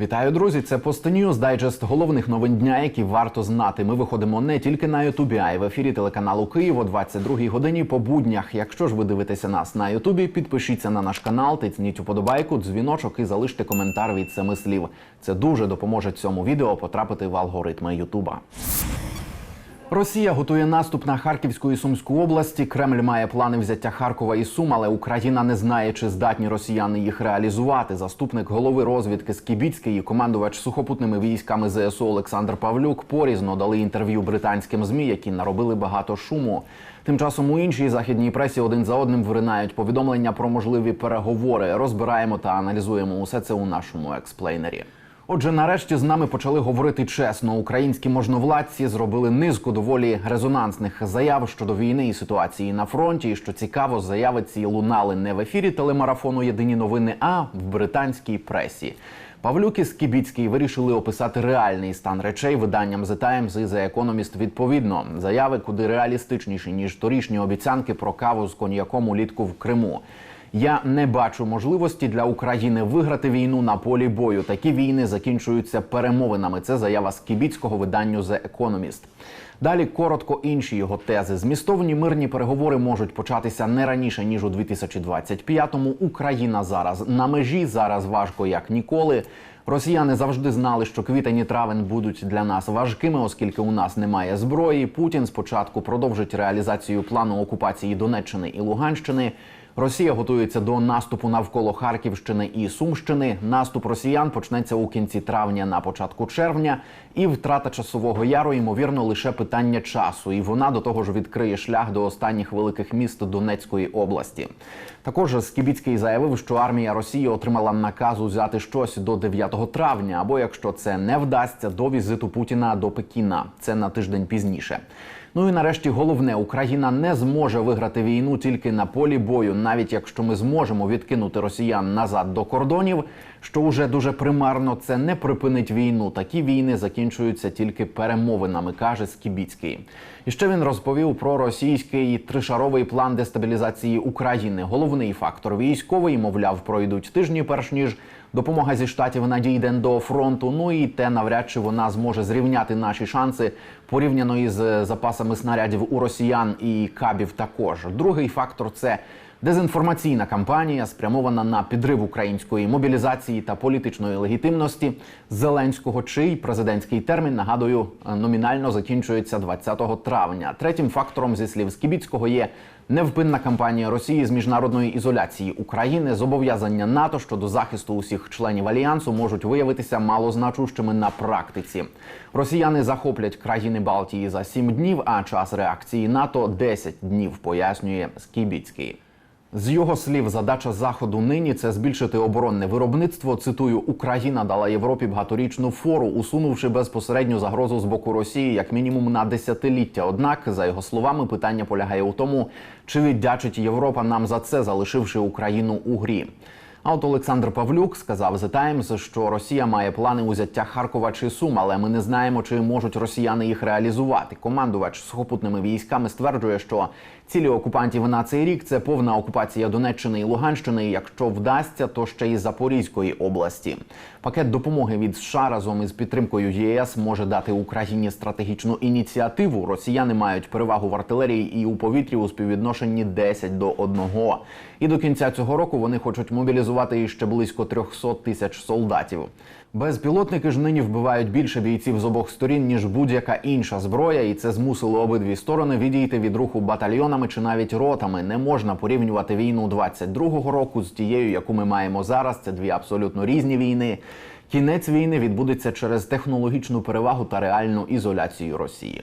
Вітаю, друзі! Це Постенюз, дайджест головних новин дня, які варто знати. Ми виходимо не тільки на Ютубі, а й в ефірі телеканалу Київ о 22-й годині по буднях. Якщо ж ви дивитеся нас на Ютубі, підпишіться на наш канал, тисніть уподобайку, дзвіночок і залиште коментар від семи слів. Це дуже допоможе цьому відео потрапити в алгоритми Ютуба. Росія готує наступ на Харківську і Сумську області. Кремль має плани взяття Харкова і Сум, але Україна не знає, чи здатні росіяни їх реалізувати. Заступник голови розвідки Скібіцький і командувач сухопутними військами ЗСУ Олександр Павлюк порізно дали інтерв'ю британським змі, які наробили багато шуму. Тим часом у іншій західній пресі один за одним виринають повідомлення про можливі переговори. Розбираємо та аналізуємо усе це у нашому експлейнері. Отже, нарешті з нами почали говорити чесно. Українські можновладці зробили низку доволі резонансних заяв щодо війни і ситуації на фронті. І що цікаво, заяви ці лунали не в ефірі телемарафону Єдині новини, а в британській пресі. Павлюк і Скібіцький вирішили описати реальний стан речей виданням The Times і The Economist відповідно. Заяви куди реалістичніші ніж торішні обіцянки про каву з коньяком улітку в Криму. Я не бачу можливості для України виграти війну на полі бою. Такі війни закінчуються перемовинами. Це заява Скібіцького виданню The Economist. Далі коротко інші його тези. Змістовні мирні переговори можуть початися не раніше ніж у 2025-му. Україна зараз на межі зараз важко як ніколи. Росіяни завжди знали, що квітень і травень будуть для нас важкими, оскільки у нас немає зброї. Путін спочатку продовжить реалізацію плану окупації Донеччини і Луганщини. Росія готується до наступу навколо Харківщини і Сумщини. Наступ росіян почнеться у кінці травня на початку червня, і втрата часового яру ймовірно лише питання часу. І вона до того ж відкриє шлях до останніх великих міст Донецької області. Також Скібіцький заявив, що армія Росії отримала наказ узяти щось до 9 травня, або якщо це не вдасться, до візиту Путіна до Пекіна. Це на тиждень пізніше. Ну і нарешті головне, Україна не зможе виграти війну тільки на полі бою, навіть якщо ми зможемо відкинути росіян назад до кордонів, що вже дуже примарно це не припинить війну. Такі війни закінчуються тільки перемовинами, каже Скібіцький. І ще він розповів про російський тришаровий план дестабілізації України. Головний фактор військовий, мовляв, пройдуть тижні, перш ніж допомога зі штатів надійде до фронту. Ну і те навряд чи вона зможе зрівняти наші шанси порівняно із запасами снарядів у росіян і кабів. Також другий фактор це. Дезінформаційна кампанія спрямована на підрив української мобілізації та політичної легітимності Зеленського, чий президентський термін нагадую номінально закінчується 20 травня. Третім фактором зі слів Скібіцького є невпинна кампанія Росії з міжнародної ізоляції України. Зобов'язання НАТО щодо захисту усіх членів альянсу можуть виявитися малозначущими на практиці. Росіяни захоплять країни Балтії за 7 днів, а час реакції НАТО 10 днів, пояснює Скібіцький. З його слів, задача заходу нині це збільшити оборонне виробництво. Цитую, Україна дала Європі багаторічну фору, усунувши безпосередню загрозу з боку Росії як мінімум на десятиліття. Однак, за його словами, питання полягає у тому, чи віддячить Європа нам за це, залишивши Україну у грі. А от Олександр Павлюк сказав The Times, що Росія має плани узяття Харкова чи Сум, але ми не знаємо, чи можуть росіяни їх реалізувати. Командувач сухопутними військами стверджує, що цілі окупантів на цей рік це повна окупація Донеччини і Луганщини. Якщо вдасться, то ще й Запорізької області. Пакет допомоги від США разом із підтримкою ЄС може дати Україні стратегічну ініціативу. Росіяни мають перевагу в артилерії і у повітрі у співвідношенні 10 до 1. І до кінця цього року вони хочуть мобілізувати іще близько 300 тисяч солдатів. Безпілотники ж нині вбивають більше бійців з обох сторін ніж будь-яка інша зброя, і це змусило обидві сторони відійти від руху батальйонами чи навіть ротами. Не можна порівнювати війну 22-го року з тією, яку ми маємо зараз. Це дві абсолютно різні війни. Кінець війни відбудеться через технологічну перевагу та реальну ізоляцію Росії.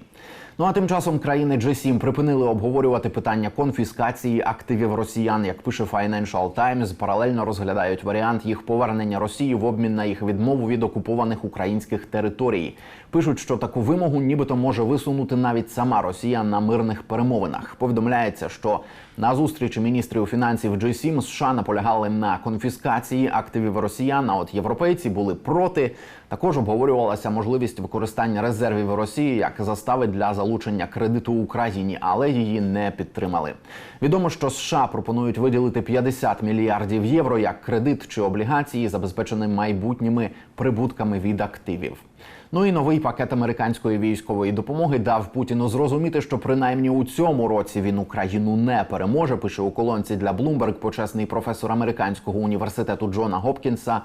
Ну а тим часом країни G7 припинили обговорювати питання конфіскації активів росіян. Як пише Financial Times, паралельно розглядають варіант їх повернення Росії в обмін на їх відмову від окупованих українських територій. Пишуть, що таку вимогу нібито може висунути навіть сама Росія на мирних перемовинах. Повідомляється, що на зустрічі міністрів фінансів G7 США наполягали на конфіскації активів росіян. А от європейці були проти. Також обговорювалася можливість використання резервів Росії як застави для залучення кредиту Україні, але її не підтримали. Відомо, що США пропонують виділити 50 мільярдів євро як кредит чи облігації, забезпечені майбутніми прибутками від активів. Ну і новий пакет американської військової допомоги дав Путіну зрозуміти, що принаймні у цьому році він Україну не переможе. Пише у колонці для Bloomberg почесний професор американського університету Джона Гопкінса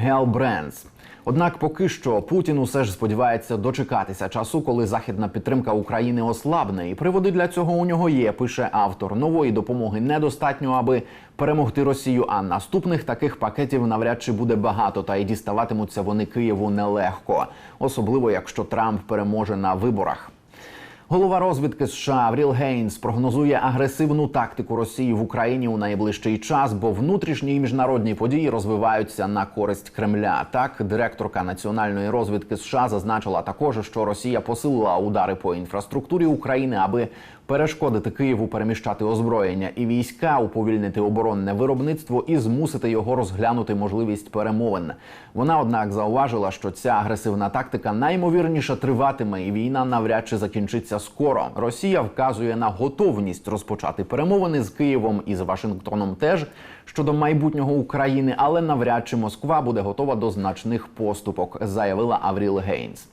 Гел Бренс. Однак, поки що Путін усе ж сподівається дочекатися часу, коли західна підтримка України ослабне, і приводи для цього у нього є. Пише автор нової допомоги недостатньо, аби перемогти Росію. А наступних таких пакетів навряд чи буде багато, та й діставатимуться вони Києву нелегко, особливо якщо Трамп переможе на виборах. Голова розвідки США Авріл Гейнс прогнозує агресивну тактику Росії в Україні у найближчий час, бо внутрішні і міжнародні події розвиваються на користь Кремля. Так, директорка національної розвідки США зазначила також, що Росія посилила удари по інфраструктурі України, аби перешкодити Києву переміщати озброєння і війська, уповільнити оборонне виробництво і змусити його розглянути можливість перемовин. Вона, однак, зауважила, що ця агресивна тактика наймовірніше триватиме, і війна навряд чи закінчиться скоро. Росія вказує на готовність розпочати перемовини з Києвом і з Вашингтоном теж щодо майбутнього України, але навряд чи Москва буде готова до значних поступок, заявила Авріл Гейнс.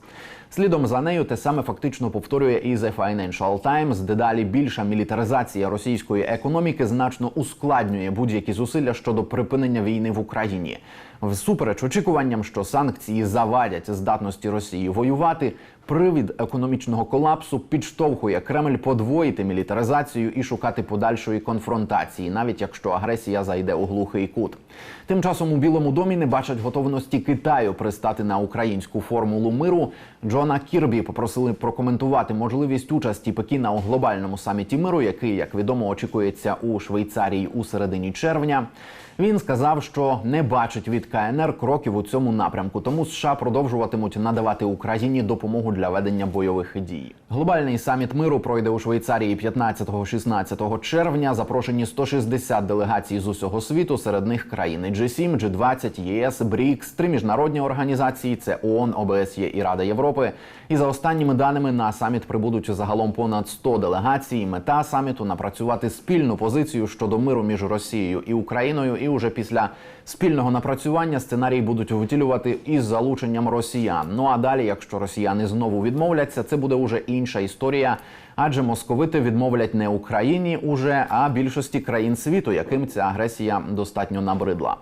Слідом за нею те саме фактично повторює і The Financial Times. Дедалі більша мілітаризація російської економіки значно ускладнює будь-які зусилля щодо припинення війни в Україні. Всупереч очікуванням, що санкції завадять здатності Росії воювати, привід економічного колапсу підштовхує Кремль подвоїти мілітаризацію і шукати подальшої конфронтації, навіть якщо агресія зайде у глухий кут. Тим часом у Білому домі не бачать готовності Китаю пристати на українську формулу миру. Джона Кірбі попросили прокоментувати можливість участі Пекіна у глобальному саміті миру, який, як відомо, очікується у Швейцарії у середині червня. Він сказав, що не бачить від КНР кроків у цьому напрямку, тому США продовжуватимуть надавати Україні допомогу для ведення бойових дій. Глобальний саміт миру пройде у Швейцарії 15-16 червня. Запрошені 160 делегацій з усього світу, серед них країни G7, G20, ЄС, БРІКС, три міжнародні організації це ООН, ОБСЄ і Рада Європи. І за останніми даними на саміт прибудуть загалом понад 100 делегацій. Мета саміту напрацювати спільну позицію щодо миру між Росією і Україною. І уже після спільного напрацювання сценарій будуть втілювати із залученням росіян. Ну а далі, якщо росіяни знову відмовляться, це буде уже інша історія. Адже московити відмовлять не Україні уже, а більшості країн світу, яким ця агресія достатньо набридла.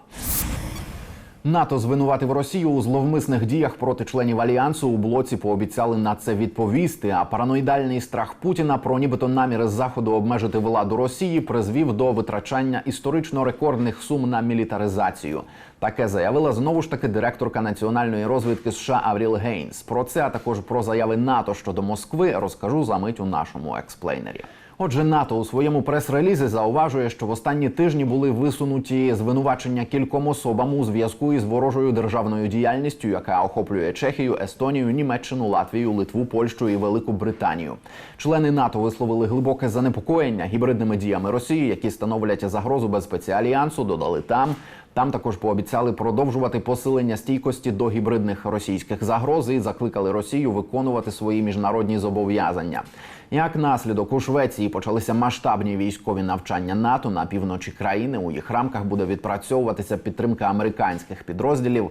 НАТО звинуватив Росію у зловмисних діях проти членів альянсу. У блоці пообіцяли на це відповісти. А параноїдальний страх Путіна про нібито наміри заходу обмежити владу Росії призвів до витрачання історично рекордних сум на мілітаризацію. Таке заявила знову ж таки директорка національної розвідки США Авріл Гейнс. Про це а також про заяви НАТО щодо Москви розкажу за мить у нашому експлейнері. Отже, НАТО у своєму прес-релізі зауважує, що в останні тижні були висунуті звинувачення кільком особам у зв'язку із ворожою державною діяльністю, яка охоплює Чехію, Естонію, Німеччину, Латвію, Литву, Польщу і Велику Британію. Члени НАТО висловили глибоке занепокоєння гібридними діями Росії, які становлять загрозу безпеці альянсу. Додали там. Там також пообіцяли продовжувати посилення стійкості до гібридних російських загроз і закликали Росію виконувати свої міжнародні зобов'язання. Як наслідок у Швеції почалися масштабні військові навчання НАТО на півночі країни. У їх рамках буде відпрацьовуватися підтримка американських підрозділів.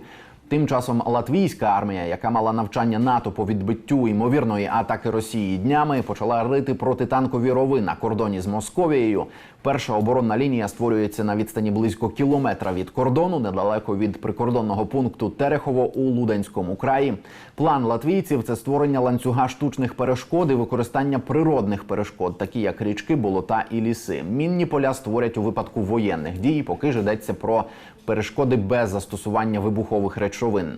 Тим часом латвійська армія, яка мала навчання НАТО по відбиттю ймовірної атаки Росії днями, почала рити протитанкові рови на кордоні з Московією. Перша оборонна лінія створюється на відстані близько кілометра від кордону, недалеко від прикордонного пункту Терехово у Луденському краї. План латвійців це створення ланцюга штучних перешкод і використання природних перешкод, такі як річки, болота і ліси. Мінні поля створять у випадку воєнних дій, поки ж йдеться про перешкоди без застосування вибухових речовин.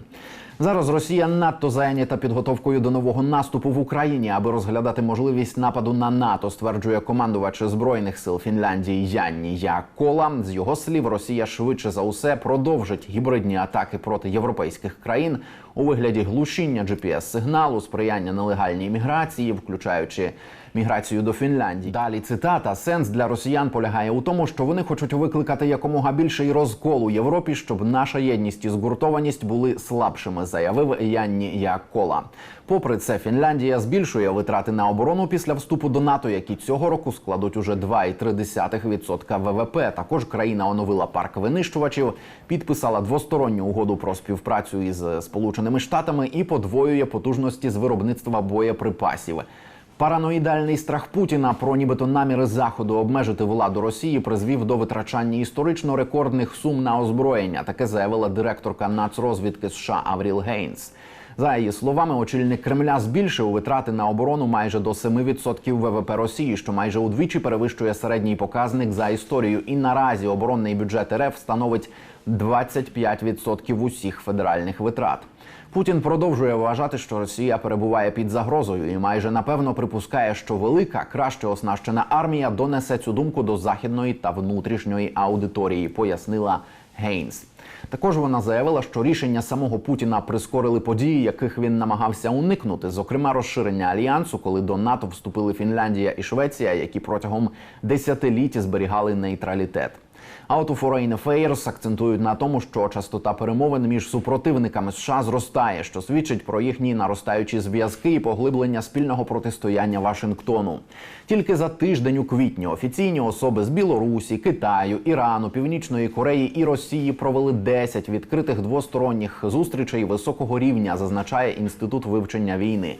Зараз Росія надто зайнята підготовкою до нового наступу в Україні, аби розглядати можливість нападу на НАТО, стверджує командувач збройних сил Фінляндії Янні Якола. З його слів, Росія швидше за усе продовжить гібридні атаки проти європейських країн у вигляді глушіння gps сигналу сприяння нелегальній міграції, включаючи міграцію до Фінляндії. Далі цитата: сенс для росіян полягає у тому, що вони хочуть викликати якомога більший розкол у Європі, щоб наша єдність і згуртованість були слабшими, заявив Янні Якола. Попри це, Фінляндія збільшує витрати на оборону після вступу до НАТО, які цього року складуть уже 2,3% ВВП. Також країна оновила парк винищувачів, підписала двосторонню угоду про співпрацю із Сполученими Штатами і подвоює потужності з виробництва боєприпасів. Параноїдальний страх Путіна про нібито наміри заходу обмежити владу Росії призвів до витрачання історично рекордних сум на озброєння. Таке заявила директорка нацрозвідки США Авріл Гейнс. За її словами, очільник Кремля збільшив витрати на оборону майже до 7% ВВП Росії, що майже удвічі перевищує середній показник за історію. І наразі оборонний бюджет РФ становить 25% усіх федеральних витрат. Путін продовжує вважати, що Росія перебуває під загрозою, і майже напевно припускає, що велика, краще оснащена армія донесе цю думку до західної та внутрішньої аудиторії, пояснила Гейнс. Також вона заявила, що рішення самого Путіна прискорили події, яких він намагався уникнути, зокрема розширення альянсу, коли до НАТО вступили Фінляндія і Швеція, які протягом десятиліть зберігали нейтралітет. А от у Foreign Affairs акцентують на тому, що частота перемовин між супротивниками США зростає, що свідчить про їхні наростаючі зв'язки і поглиблення спільного протистояння Вашингтону. Тільки за тиждень у квітні офіційні особи з Білорусі, Китаю, Ірану, Північної Кореї і Росії провели 10 відкритих двосторонніх зустрічей високого рівня, зазначає інститут вивчення війни.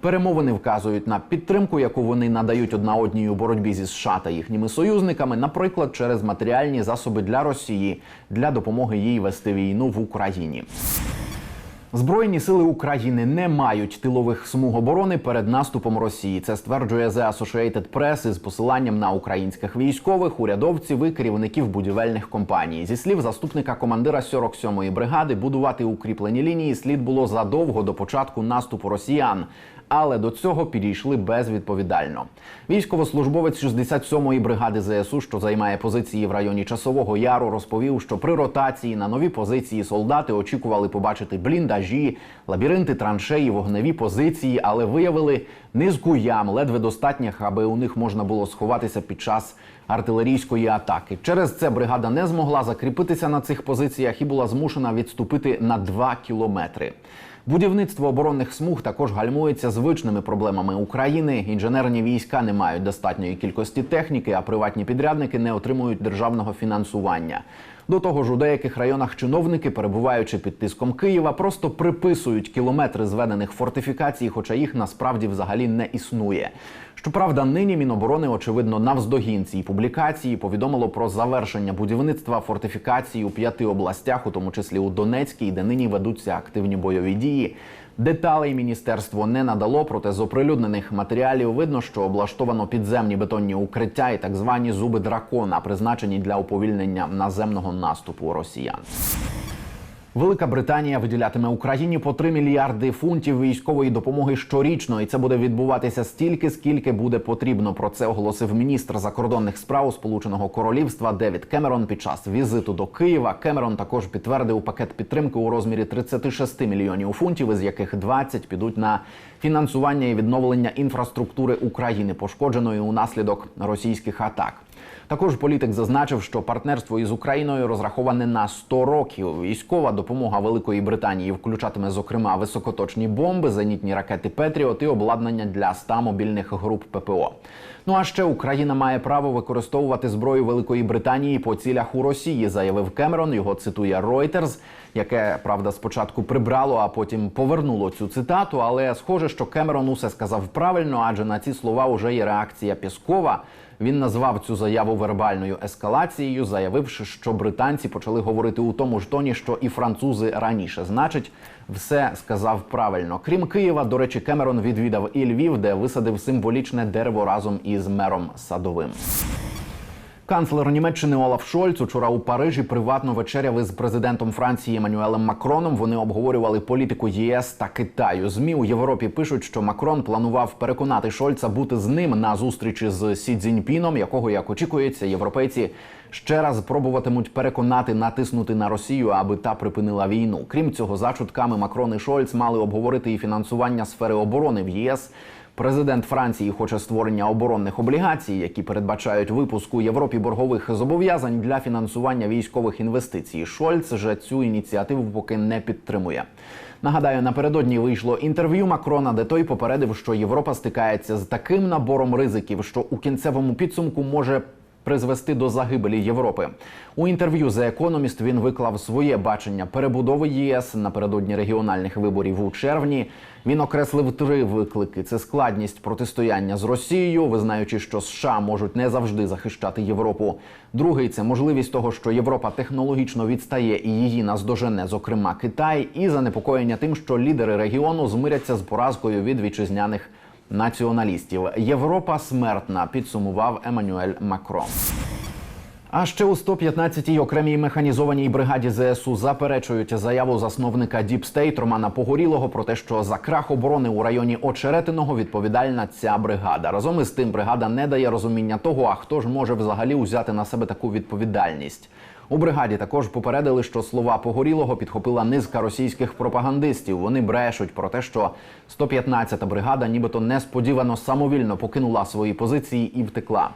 Перемовини вказують на підтримку, яку вони надають одна одній у боротьбі зі США та їхніми союзниками, наприклад, через матеріальні засоби для Росії для допомоги їй вести війну в Україні. Збройні сили України не мають тилових смуг оборони перед наступом Росії. Це стверджує The Associated Press із посиланням на українських військових, урядовців і керівників будівельних компаній. Зі слів заступника командира 47-ї бригади, будувати укріплені лінії слід було задовго до початку наступу росіян. Але до цього підійшли безвідповідально. Військовослужбовець 67-ї бригади ЗСУ, що займає позиції в районі Часового Яру, розповів, що при ротації на нові позиції солдати очікували побачити бліндажі, лабіринти траншеї, вогневі позиції, але виявили низку ям, ледве достатніх, аби у них можна було сховатися під час артилерійської атаки. Через це бригада не змогла закріпитися на цих позиціях і була змушена відступити на 2 кілометри. Будівництво оборонних смуг також гальмується звичними проблемами України. Інженерні війська не мають достатньої кількості техніки, а приватні підрядники не отримують державного фінансування. До того ж, у деяких районах чиновники, перебуваючи під тиском Києва, просто приписують кілометри зведених фортифікацій, хоча їх насправді взагалі не існує. Щоправда, нині Міноборони, очевидно, навздогін цій публікації повідомило про завершення будівництва фортифікацій у п'яти областях, у тому числі у Донецькій, де нині ведуться активні бойові дії. Деталей міністерство не надало, проте з оприлюднених матеріалів видно, що облаштовано підземні бетонні укриття і так звані зуби дракона, призначені для уповільнення наземного наступу росіян. Велика Британія виділятиме Україні по 3 мільярди фунтів військової допомоги щорічно, і це буде відбуватися стільки, скільки буде потрібно. Про це оголосив міністр закордонних справ Сполученого Королівства Девід Кемерон під час візиту до Києва. Кемерон також підтвердив пакет підтримки у розмірі 36 мільйонів фунтів, із яких 20 підуть на фінансування і відновлення інфраструктури України, пошкодженої унаслідок російських атак. Також політик зазначив, що партнерство із Україною розраховане на 100 років. Військова допомога Великої Британії включатиме зокрема високоточні бомби, зенітні ракети Петріот і обладнання для 100 мобільних груп ППО. Ну а ще Україна має право використовувати зброю Великої Британії по цілях у Росії, заявив Кемерон. Його цитує Reuters, яке правда спочатку прибрало, а потім повернуло цю цитату. Але схоже, що Кемерон усе сказав правильно, адже на ці слова вже є реакція Піскова. Він назвав цю заяву вербальною ескалацією, заявивши, що британці почали говорити у тому ж тоні, що і французи раніше. Значить, все сказав правильно. Крім Києва, до речі, Кемерон відвідав і Львів, де висадив символічне дерево разом із мером Садовим. Канцлер Німеччини Олаф Шольц учора у Парижі приватно вечеряв із президентом Франції Еммануелем Макроном. Вони обговорювали політику ЄС та Китаю. Змі у Європі пишуть, що Макрон планував переконати Шольца бути з ним на зустрічі з Сі Цзіньпіном, якого як очікується, європейці ще раз пробуватимуть переконати натиснути на Росію, аби та припинила війну. Крім цього, за чутками Макрон і Шольц мали обговорити і фінансування сфери оборони в ЄС. Президент Франції хоче створення оборонних облігацій, які передбачають випуск у Європі боргових зобов'язань для фінансування військових інвестицій. Шольц же цю ініціативу поки не підтримує. Нагадаю, напередодні вийшло інтерв'ю Макрона, де той попередив, що Європа стикається з таким набором ризиків, що у кінцевому підсумку може призвести до загибелі Європи. У інтерв'ю The Economist він виклав своє бачення перебудови ЄС напередодні регіональних виборів у червні. Він окреслив три виклики: це складність протистояння з Росією, визнаючи, що США можуть не завжди захищати Європу. Другий це можливість того, що Європа технологічно відстає і її наздожене, зокрема Китай, і занепокоєння тим, що лідери регіону змиряться з поразкою від вітчизняних націоналістів. Європа смертна, підсумував Еммануель Макрон. А ще у 115-й окремій механізованій бригаді ЗСУ заперечують заяву засновника Діпстейт Романа Погорілого про те, що за крах оборони у районі Очеретиного відповідальна ця бригада. Разом із тим, бригада не дає розуміння того, а хто ж може взагалі узяти на себе таку відповідальність. У бригаді також попередили, що слова Погорілого підхопила низка російських пропагандистів. Вони брешуть про те, що 115-та бригада, нібито несподівано самовільно покинула свої позиції і втекла.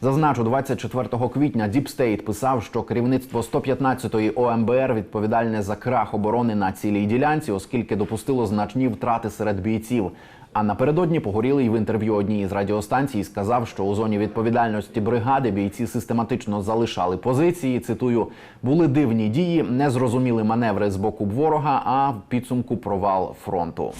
Зазначу, 24 квітня Діпстейт писав, що керівництво 115-ї ОМБР відповідальне за крах оборони на цілій ділянці, оскільки допустило значні втрати серед бійців. А напередодні погорілий в інтерв'ю одній із радіостанцій сказав, що у зоні відповідальності бригади бійці систематично залишали позиції. Цитую, були дивні дії, незрозуміли маневри з боку ворога, а в підсумку провал фронту.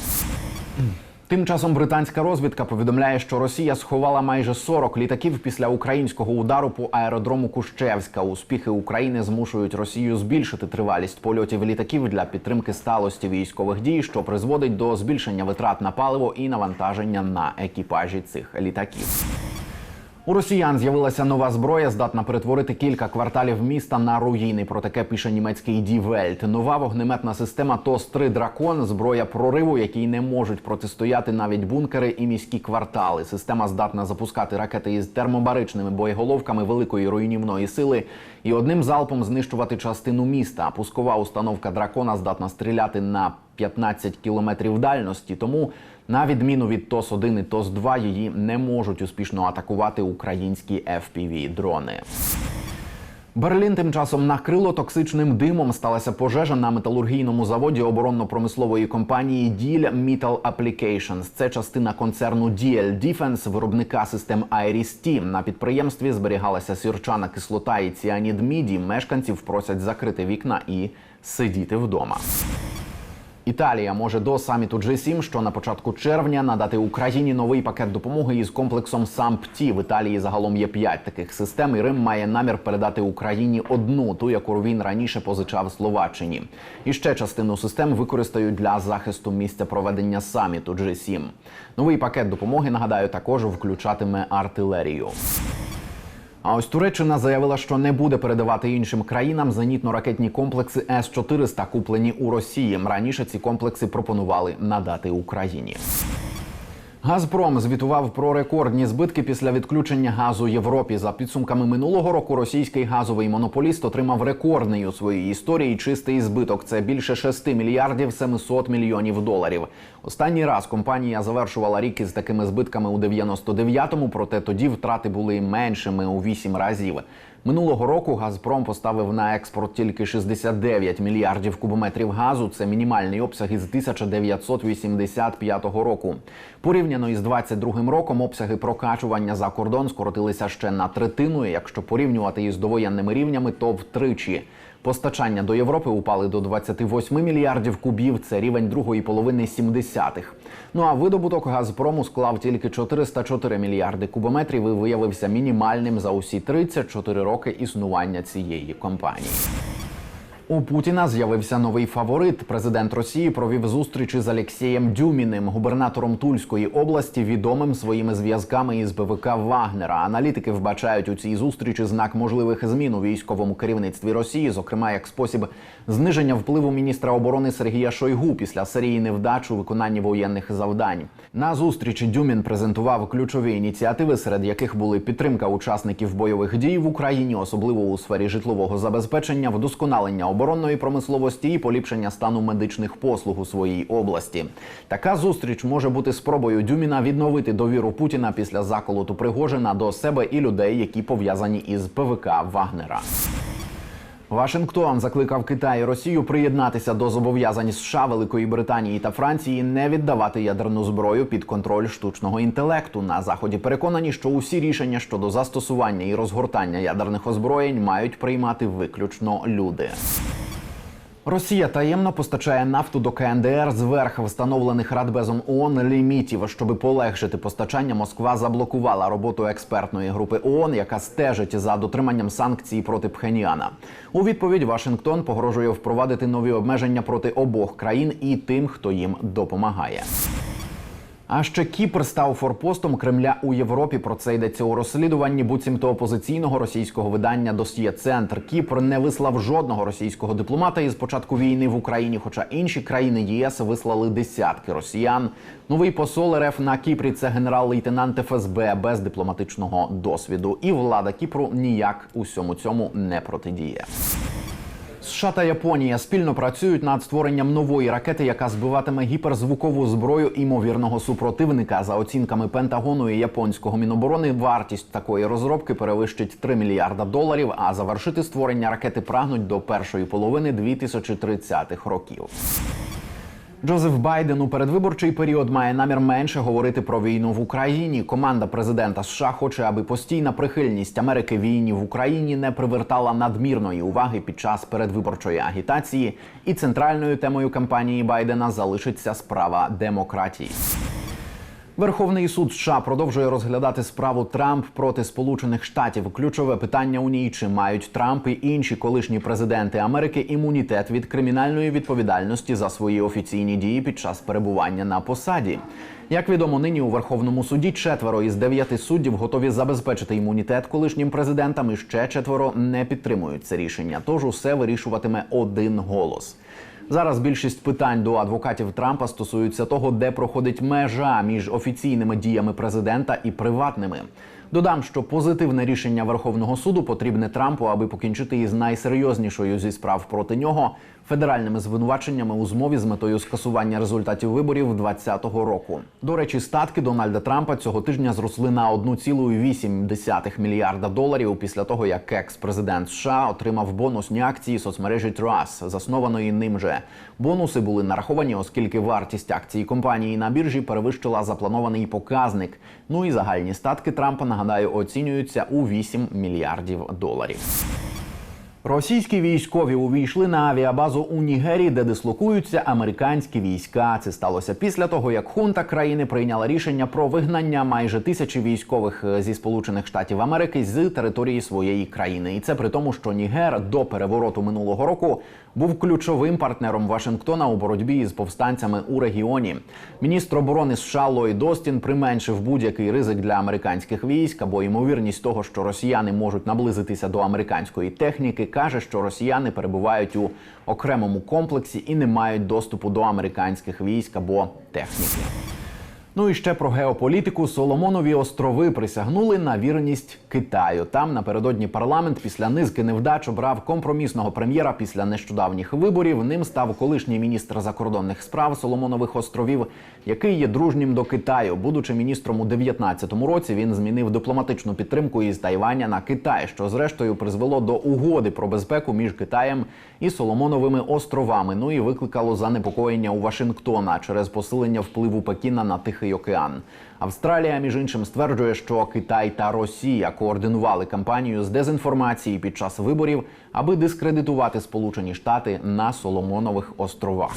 Тим часом британська розвідка повідомляє, що Росія сховала майже 40 літаків після українського удару по аеродрому Кущевська. Успіхи України змушують Росію збільшити тривалість польотів літаків для підтримки сталості військових дій, що призводить до збільшення витрат на паливо і навантаження на екіпажі цих літаків. У росіян з'явилася нова зброя, здатна перетворити кілька кварталів міста на руїни. Про таке пише німецький Welt. Нова вогнеметна система тос 3 дракон, зброя прориву, якій не можуть протистояти навіть бункери і міські квартали. Система здатна запускати ракети із термобаричними боєголовками великої руйнівної сили і одним залпом знищувати частину міста. Пускова установка дракона здатна стріляти на 15 кілометрів дальності. Тому на відміну від ТОС 1 і ТОС 2 її не можуть успішно атакувати українські fpv дрони. Берлін тим часом накрило токсичним димом. Сталася пожежа на металургійному заводі оборонно-промислової компанії Diehl Metal Applications. Це частина концерну Diehl Defense, виробника систем Iris-T. На підприємстві зберігалася сірчана кислота і ціанід міді. Мешканців просять закрити вікна і сидіти вдома. Італія може до саміту G7, що на початку червня надати Україні новий пакет допомоги із комплексом САМПТІ. В Італії загалом є п'ять таких систем. і Рим має намір передати Україні одну, ту, яку він раніше позичав Словаччині. І ще частину систем використають для захисту місця проведення саміту G7. Новий пакет допомоги нагадаю також включатиме артилерію. А ось Туреччина заявила, що не буде передавати іншим країнам зенітно-ракетні комплекси С-400, куплені у Росії. Раніше ці комплекси пропонували надати Україні. Газпром звітував про рекордні збитки після відключення газу Європі. За підсумками минулого року російський газовий монополіст отримав рекордний у своїй історії чистий збиток. Це більше 6 мільярдів 700 мільйонів доларів. Останній раз компанія завершувала рік із такими збитками у 99-му, проте тоді втрати були меншими у 8 разів. Минулого року Газпром поставив на експорт тільки 69 мільярдів кубометрів газу. Це мінімальний обсяг із 1985 року. Порівняно із 22 роком обсяги прокачування за кордон скоротилися ще на третину. Якщо порівнювати із довоєнними рівнями, то втричі. Постачання до Європи упали до 28 мільярдів кубів. Це рівень другої половини 70-х. Ну а видобуток Газпрому склав тільки 404 мільярди кубометрів і виявився мінімальним за усі 34 роки існування цієї компанії. У Путіна з'явився новий фаворит. Президент Росії провів зустрічі з Алексієм Дюміним, губернатором Тульської області, відомим своїми зв'язками із БВК Вагнера. Аналітики вбачають у цій зустрічі знак можливих змін у військовому керівництві Росії, зокрема як спосіб зниження впливу міністра оборони Сергія Шойгу після серії невдач у виконанні воєнних завдань. На зустрічі Дюмін презентував ключові ініціативи, серед яких були підтримка учасників бойових дій в Україні, особливо у сфері житлового забезпечення, вдосконалення оборонної промисловості і поліпшення стану медичних послуг у своїй області. Така зустріч може бути спробою Дюміна відновити довіру Путіна після заколоту Пригожина до себе і людей, які пов'язані із ПВК Вагнера. Вашингтон закликав Китай і Росію приєднатися до зобов'язань США, Великої Британії та Франції не віддавати ядерну зброю під контроль штучного інтелекту. На заході переконані, що усі рішення щодо застосування і розгортання ядерних озброєнь мають приймати виключно люди. Росія таємно постачає нафту до КНДР зверх встановлених Радбезом ООН лімітів. Щоби полегшити постачання, Москва заблокувала роботу експертної групи ООН, яка стежить за дотриманням санкцій проти Пхеніана. У відповідь Вашингтон погрожує впровадити нові обмеження проти обох країн і тим, хто їм допомагає. А ще Кіпр став форпостом Кремля у Європі. Про це йдеться у розслідуванні буцімто опозиційного російського видання Досьє Центр. Кіпр не вислав жодного російського дипломата із початку війни в Україні, хоча інші країни ЄС вислали десятки росіян. Новий посол РФ на Кіпрі це генерал-лейтенант ФСБ без дипломатичного досвіду. І влада Кіпру ніяк усьому цьому не протидіє. США та Японія спільно працюють над створенням нової ракети, яка збиватиме гіперзвукову зброю імовірного супротивника. За оцінками Пентагону і японського міноборони, вартість такої розробки перевищить 3 мільярда доларів. А завершити створення ракети прагнуть до першої половини 2030-х років. Джозеф Байден у передвиборчий період має намір менше говорити про війну в Україні. Команда президента США хоче, аби постійна прихильність Америки війні в Україні не привертала надмірної уваги під час передвиборчої агітації. І центральною темою кампанії Байдена залишиться справа демократії. Верховний суд США продовжує розглядати справу Трамп проти Сполучених Штатів. Ключове питання у ній чи мають Трамп і інші колишні президенти Америки імунітет від кримінальної відповідальності за свої офіційні дії під час перебування на посаді. Як відомо, нині у Верховному суді четверо із дев'яти суддів готові забезпечити імунітет колишнім президентам. І ще четверо не підтримують це рішення. Тож усе вирішуватиме один голос. Зараз більшість питань до адвокатів Трампа стосуються того, де проходить межа між офіційними діями президента і приватними. Додам, що позитивне рішення Верховного суду потрібне Трампу, аби покінчити із найсерйознішою зі справ проти нього федеральними звинуваченнями у змові з метою скасування результатів виборів 2020 року. До речі, статки Дональда Трампа цього тижня зросли на 1,8 мільярда доларів після того, як екс-президент США отримав бонусні акції соцмережі Trust, заснованої ним же. Бонуси були нараховані, оскільки вартість акцій компанії на біржі перевищила запланований показник. Ну і загальні статки Трампа нагадаю оцінюються у 8 мільярдів доларів. Російські військові увійшли на авіабазу у Нігері, де дислокуються американські війська. Це сталося після того, як хунта країни прийняла рішення про вигнання майже тисячі військових зі Сполучених Штатів Америки з території своєї країни. І це при тому, що Нігер до перевороту минулого року був ключовим партнером Вашингтона у боротьбі із повстанцями у регіоні. Міністр оборони США Ллойд Остін применшив будь-який ризик для американських військ або ймовірність того, що росіяни можуть наблизитися до американської техніки. Каже, що росіяни перебувають у окремому комплексі і не мають доступу до американських військ або техніки. Ну і ще про геополітику Соломонові острови присягнули на вірність Китаю. Там напередодні парламент після низки невдач обрав компромісного прем'єра після нещодавніх виборів. Ним став колишній міністр закордонних справ Соломонових островів, який є дружнім до Китаю. Будучи міністром у 19-му році, він змінив дипломатичну підтримку із Тайваня на Китай, що зрештою призвело до угоди про безпеку між Китаєм і Соломоновими островами. Ну і викликало занепокоєння у Вашингтона через посилення впливу Пекіна на Тихий океан. Австралія, між іншим, стверджує, що Китай та Росія координували кампанію з дезінформації під час виборів, аби дискредитувати Сполучені Штати на Соломонових островах.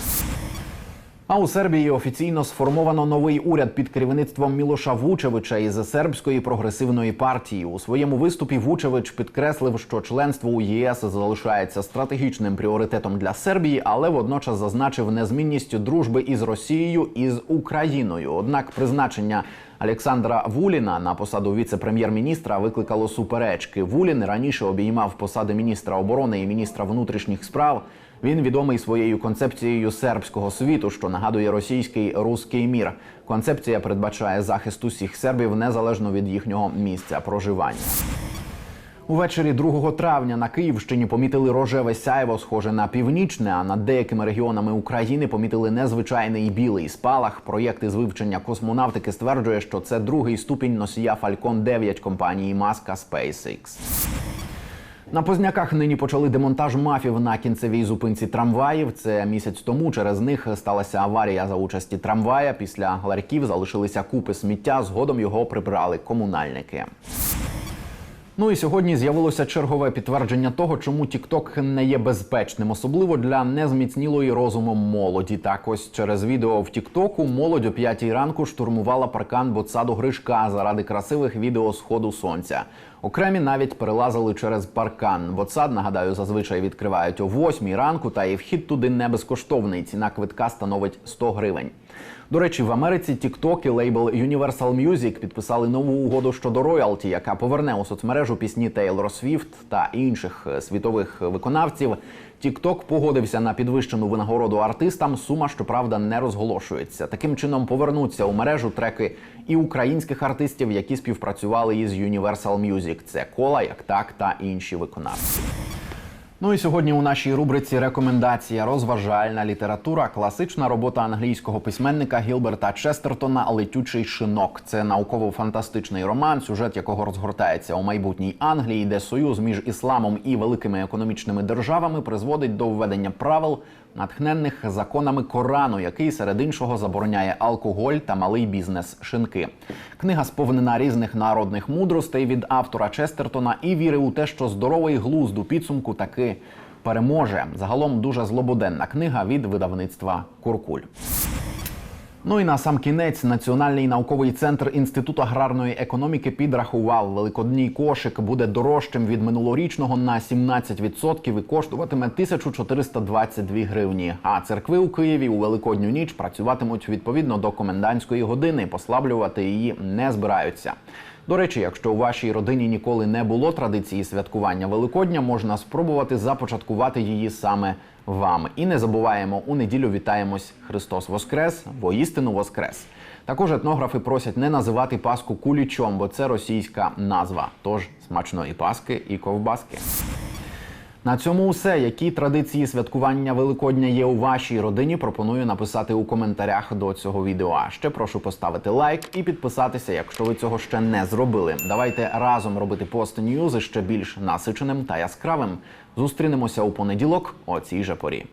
А у Сербії офіційно сформовано новий уряд під керівництвом Мілоша Вучевича із сербської прогресивної партії. У своєму виступі Вучевич підкреслив, що членство у ЄС залишається стратегічним пріоритетом для Сербії, але водночас зазначив незмінність дружби із Росією і з Україною. Однак призначення Олександра Вуліна на посаду віце-прем'єр-міністра викликало суперечки. Вулін раніше обіймав посади міністра оборони і міністра внутрішніх справ. Він відомий своєю концепцією сербського світу, що нагадує російський руський мір. Концепція передбачає захист усіх сербів незалежно від їхнього місця проживання. Увечері 2 травня на Київщині помітили рожеве сяйво, схоже на північне. А над деякими регіонами України помітили незвичайний білий спалах. Проєкт із вивчення космонавтики стверджує, що це другий ступінь носія Falcon 9 компанії Маска SpaceX. На Позняках нині почали демонтаж мафів на кінцевій зупинці трамваїв. Це місяць тому через них сталася аварія за участі трамвая. Після ларьків залишилися купи сміття. Згодом його прибрали комунальники. Ну і сьогодні з'явилося чергове підтвердження того, чому TikTok не є безпечним, особливо для незміцнілої розумом молоді. Так ось через відео в Тіктоку молодь о п'ятій ранку штурмувала паркан ботсаду Гришка заради красивих відео сходу сонця. Окремі навіть перелазили через паркан. Ботсад, нагадаю, зазвичай відкривають о восьмій ранку, та і вхід туди не безкоштовний. Ціна квитка становить 100 гривень. До речі, в Америці TikTok і лейбл Universal Music підписали нову угоду щодо роялті, яка поверне у соцмережу пісні Тейлор Свіфт та інших е, світових виконавців. TikTok погодився на підвищену винагороду артистам. Сума, щоправда, не розголошується. Таким чином повернуться у мережу треки і українських артистів, які співпрацювали із Universal Music. Це кола, як так та інші виконавці. Ну і сьогодні у нашій рубриці рекомендація розважальна література, класична робота англійського письменника Гілберта Честертона Летючий шинок. Це науково-фантастичний роман, сюжет якого розгортається у майбутній Англії, де союз між ісламом і великими економічними державами призводить до введення правил, натхненних законами Корану, який серед іншого забороняє алкоголь та малий бізнес шинки. Книга сповнена різних народних мудростей від автора Честертона і віри у те, що здоровий глузд у підсумку таки переможе. Загалом дуже злободенна книга від видавництва Куркуль. Ну і на сам кінець Національний науковий центр інституту аграрної економіки підрахував, великодній кошик буде дорожчим від минулорічного на 17% і коштуватиме 1422 гривні. А церкви у Києві у великодню ніч працюватимуть відповідно до комендантської години. Послаблювати її не збираються. До речі, якщо у вашій родині ніколи не було традиції святкування Великодня, можна спробувати започаткувати її саме вам. І не забуваємо, у неділю вітаємось Христос Воскрес, бо істину Воскрес. Також етнографи просять не називати Пасху кулічом, бо це російська назва. Тож смачної Паски і ковбаски. На цьому все. Які традиції святкування Великодня є у вашій родині? Пропоную написати у коментарях до цього відео. А ще прошу поставити лайк і підписатися, якщо ви цього ще не зробили. Давайте разом робити пост ньюзи ще більш насиченим та яскравим. Зустрінемося у понеділок о цій же порі.